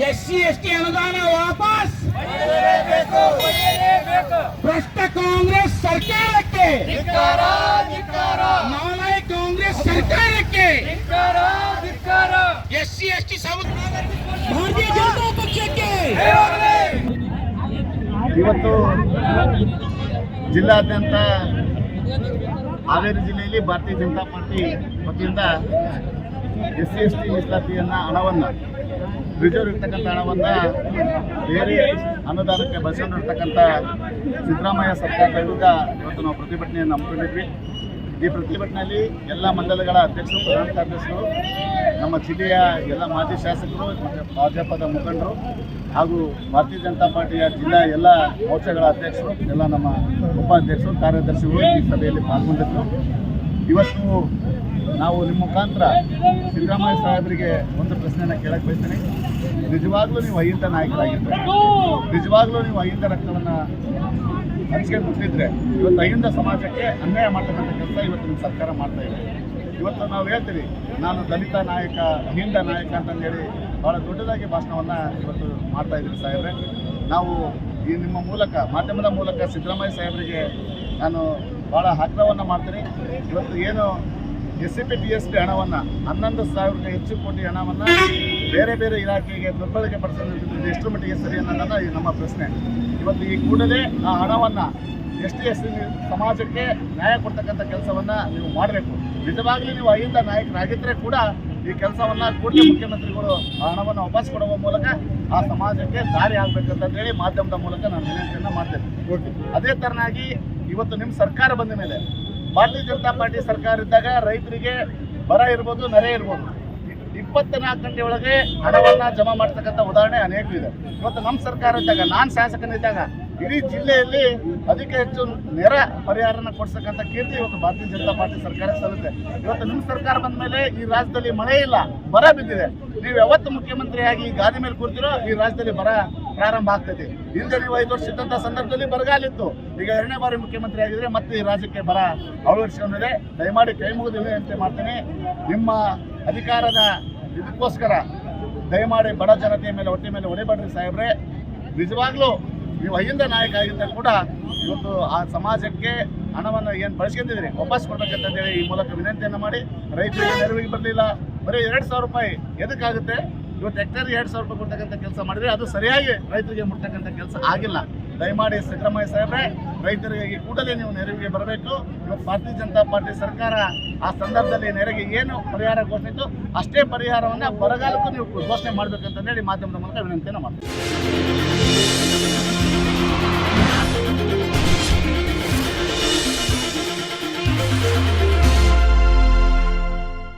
S C S T ಅನುದಾನ ವಾಪಸ್! ಭ್ರಷ್ಟ ಕಾಂಗ್ರೆಸ್ ಸರ್ಕಾರಕ್ಕೆ! ನಾಳೆ ಕಾಂಗ್ರೆಸ್ ಸರ್ಕಾರಕ್ಕೆ! ಎಸ್ ಸಿ ಎಸ್ ಟಿ ಭಾರತೀಯ ಜನತಾ ಪಕ್ಷಕ್ಕೆ! ಇವತ್ತು ಜಿಲ್ಲಾದ್ಯಂತ ಹಾವೇರಿ ಜಿಲ್ಲೆಯಲ್ಲಿ ಭಾರತೀಯ ಜನತಾ ಪಾರ್ಟಿ ವತಿಯಿಂದ ಎಸ್ ಸಿ ಎಸ್ ಟಿ ಮೀಸಲಾತಿಯನ್ನು ಹಣವನ್ನು ರಿಸರ್ವ್ ಇರ್ತಕ್ಕಂಥ ಹಣವನ್ನು ಬೇರೆ ಅನುದಾನಕ್ಕೆ ಬಳಸಿಕೊಂಡಿರ್ತಕ್ಕಂಥ ಸಿದ್ದರಾಮಯ್ಯ ಸರ್ಕಾರದ ವಿರುದ್ಧ ಇವತ್ತು ನಾವು ಪ್ರತಿಭಟನೆಯನ್ನು ಹಮ್ಮಿಕೊಂಡಿದ್ವಿ. ಈ ಪ್ರತಿಭಟನೆಯಲ್ಲಿ ಎಲ್ಲ ಮಂಡಲಗಳ ಅಧ್ಯಕ್ಷರು, ಪ್ರಧಾನ ಕಾರ್ಯದರ್ಶಿಗಳು, ನಮ್ಮ ಜಿಲ್ಲೆಯ ಎಲ್ಲ ಮಾಜಿ ಶಾಸಕರು, ಮತ್ತು ಭಾಜಪದ ಮುಖಂಡರು ಹಾಗೂ ಭಾರತೀಯ ಜನತಾ ಪಾರ್ಟಿಯ ಜಿಲ್ಲಾ ಎಲ್ಲ ಮೋರ್ಚಾಗಳ ಅಧ್ಯಕ್ಷರು, ಎಲ್ಲ ನಮ್ಮ ಉಪಾಧ್ಯಕ್ಷರು, ಕಾರ್ಯದರ್ಶಿಗಳು ಈ ಸಭೆಯಲ್ಲಿ ಪಾಲ್ಗೊಂಡಿದ್ದರು. ಇವತ್ತು ನಾವು ನಿಮ್ಮ ಮುಖಾಂತರ ಸಿದ್ದರಾಮಯ್ಯ ಸಾಹೇಬರಿಗೆ ಒಂದು ಪ್ರಶ್ನೆಯನ್ನು ಕೇಳಕ್ಕೆ ಬಯಸ್ತೇನೆ. ನಿಜವಾಗ್ಲೂ ನೀವು ಅಹಿಂದ ನಾಯಕರಾಗಿದ್ದರೆ ನಿಜವಾಗ್ಲೂ ನೀವು ಅಹಿಂದ ರಕ್ತವನ್ನು ಹಂಚ್ಕೊಂಡು ಬಿಟ್ಟಿದ್ರೆ ಇವತ್ತು ಅಹಿಂದ ಸಮಾಜಕ್ಕೆ ಅನ್ಯಾಯ ಮಾಡ್ತಕ್ಕಂಥ ಕೆಲಸ ಇವತ್ತು ನಿಮ್ಮ ಸರ್ಕಾರ ಮಾಡ್ತಾ ಇದೆ. ಇವತ್ತು ನಾವು ಹೇಳ್ತೀವಿ, ನಾನು ದಲಿತ ನಾಯಕ ಅಹಿಂದ ನಾಯಕ ಅಂತಂದೇಳಿ ಭಾಳ ದೊಡ್ಡದಾಗಿ ಭಾಷಣವನ್ನು ಇವತ್ತು ಮಾಡ್ತಾ ಇದ್ದೀವಿ ಸಾಹೇಬ್ರೆ. ನಾವು ಈ ನಿಮ್ಮ ಮೂಲಕ, ಮಾಧ್ಯಮದ ಮೂಲಕ ಸಿದ್ದರಾಮಯ್ಯ ಸಾಹೇಬರಿಗೆ ನಾನು ಭಾಳ ಆಗ್ರಹವನ್ನು ಮಾಡ್ತೀನಿ ಇವತ್ತು ಏನು S C P T S P ಹಣವನ್ನು, ಹನ್ನೊಂದು ಸಾವಿರಕ್ಕೆ ಹೆಚ್ಚು ಕೋಟಿ ಹಣವನ್ನು ಬೇರೆ ಬೇರೆ ಇಲಾಖೆಗೆ ದುರ್ಬಳಕೆ ಪಡಿಸೋದು ಎಷ್ಟು ಮಟ್ಟಿಗೆ ಸರಿ ಅನ್ನೋದನ್ನು ನಮ್ಮ ಪ್ರಶ್ನೆ. ಇವತ್ತು ಈ ಕೂಡಲೇ ಆ ಹಣವನ್ನು ಎಸ್ ಟಿ ಎಸ್ ಸಮಾಜಕ್ಕೆ ನ್ಯಾಯ ಕೊಡ್ತಕ್ಕಂಥ ಕೆಲಸವನ್ನು ನೀವು ಮಾಡಬೇಕು. ನಿಜವಾಗ್ಲೂ ನೀವು ಅಹಿಂದ ನಾಯಕರಾಗಿದ್ದರೆ ಕೂಡ ಈ ಕೆಲಸವನ್ನು ಕೂಡಲೇ ಮುಖ್ಯಮಂತ್ರಿಗಳು ಆ ಹಣವನ್ನು ವಾಪಸ್ ಕೊಡುವ ಮೂಲಕ ಆ ಸಮಾಜಕ್ಕೆ ದಾರಿ ಆಗ್ಬೇಕಂತ ಹೇಳಿ ಮಾಧ್ಯಮದ ಮೂಲಕ ನಾನು ವಿನಂತಿಯನ್ನು ಮಾಡ್ತೇನೆ. ಅದೇ ತರನಾಗಿ ಇವತ್ತು ನಿಮ್ಮ ಸರ್ಕಾರ ಬಂದ ಮೇಲೆ ಭಾರತೀಯ ಜನತಾ ಪಾರ್ಟಿ ಸರ್ಕಾರ ಇದ್ದಾಗ ರೈತರಿಗೆ ಬರ ಇರ್ಬೋದು ನೆರೆ ಇರ್ಬೋದು. ಇಪ್ಪತ್ನಾಲ್ಕು ಗಂಟೆ ಒಳಗೆ ಹಣವನ್ನ ಜಮಾ ಮಾಡ್ತಕ್ಕಂಥ ಉದಾಹರಣೆ ಅನೇಕ ಇದೆ ಇವತ್ತು ನಮ್ಮ ಸರ್ಕಾರ ಇದ್ದಾಗ ನಾನು ಶಾಸಕನಿದ್ದಾಗ ಇಡೀ ಜಿಲ್ಲೆಯಲ್ಲಿ ಅದಕ್ಕೆ ಹೆಚ್ಚು ನೇರ ಪರಿಹಾರನ ಕೊಡ್ಸಕ್ಕಂಥ ಕೀರ್ತಿ ಇವತ್ತು ಭಾರತೀಯ ಜನತಾ ಪಾರ್ಟಿ ಸರ್ಕಾರ ಸಲ್ಲುತ್ತೆ ಇವತ್ತು ನಿಮ್ಮ ಸರ್ಕಾರ ಬಂದ ಮೇಲೆ ಈ ರಾಜ್ಯದಲ್ಲಿ ಮಳೆ ಇಲ್ಲ, ಬರ ಬಿದ್ದಿದೆ. ನೀವು ಯಾವತ್ತು ಮುಖ್ಯಮಂತ್ರಿಯಾಗಿ ಗಾದಿ ಮೇಲೆ ಕೂರ್ತಿರೋ ಈ ರಾಜ್ಯದಲ್ಲಿ ಬರ ಪ್ರಾರಂಭ ಆಗ್ತೈತಿ. ಹಿಂದೆ ನೀವು ಐದು ವರ್ಷ ಇದ್ದಂಥ ಸಂದರ್ಭದಲ್ಲಿ ಬರಗಾಲಿತ್ತು ಈಗ ಎರಡನೇ ಬಾರಿ ಮುಖ್ಯಮಂತ್ರಿ ಆಗಿದ್ರೆ ಮತ್ತೆ ಈ ರಾಜ್ಯಕ್ಕೆ ಬರ ಅಳವಡಿಸಿಕೊಂಡಿದೆ. ದಯಮಾಡಿ ಕೈ ಮುಗಿದು ವಿನಂತಿ ಮಾಡ್ತೀನಿ. ನಿಮ್ಮ ಅಧಿಕಾರದ ಇದಕ್ಕೋಸ್ಕರ ದಯಮಾಡಿ ಬಡ ಜನತೆಯ ಮೇಲೆ, ಹೊಟ್ಟೆ ಮೇಲೆ ಹೊಡೆಬಾಡ್ರಿ ಸಾಹೇಬ್ರೆ. ನಿಜವಾಗ್ಲೂ ನೀವು ಅಹಿಂದ ನಾಯಕ ಆಗಿದ್ದ ಕೂಡ ಇವತ್ತು ಆ ಸಮಾಜಕ್ಕೆ ಹಣವನ್ನು ಏನು ಬಳಸ್ಕೊಂಡಿದ್ದೀರಿ? ವಾಪಸ್ ಕೊಡ್ಬೇಕಂತ ಹೇಳಿ ಈ ಮೂಲಕ ವಿನಂತಿಯನ್ನು ಮಾಡಿ ರೈತರಿಗೆ ನೆರವಿಗೆ ಬರಲಿಲ್ಲ. ಬರೀ ಎರಡು ಸಾವಿರ ರೂಪಾಯಿ ಎದಕ್ಕಾಗುತ್ತೆ? ಇವತ್ತು ಹೆಕ್ಟೇರ್ ಎರಡು ಸಾವಿರ ರೂಪಾಯಿ ಕೊಡ್ತಕ್ಕಂಥ ಕೆಲಸ ಮಾಡಿದ್ರೆ ಅದು ಸರಿಯಾಗಿ ರೈತರಿಗೆ ಮುಟ್ಟಕ್ಕಂಥ ಕೆಲಸ ಆಗಿಲ್ಲ. ದಯಮಾಡಿ ಸಿದ್ದರಾಮಯ್ಯ ಸಾಹೇಬ್ರೆ, ರೈತರಿಗೆ ಕೂಡಲೇ ನೀವು ನೆರವಿಗೆ ಬರಬೇಕು. ಇವತ್ತು ಭಾರತೀಯ ಜನತಾ ಪಾರ್ಟಿ ಸರ್ಕಾರ ಆ ಸಂದರ್ಭದಲ್ಲಿ ನೆರೆಗೆ ಏನು ಪರಿಹಾರ ಘೋಷಿಸಿತು ಅಷ್ಟೇ ಪರಿಹಾರವನ್ನು ಬರಗಾಲಕ್ಕೂ ನೀವು ಘೋಷಣೆ ಮಾಡಬೇಕಂತ ಹೇಳಿ ಮಾಧ್ಯಮದ ಮೂಲಕ ವಿನಂತಿಯನ್ನು ಮಾಡ್ತೀವಿ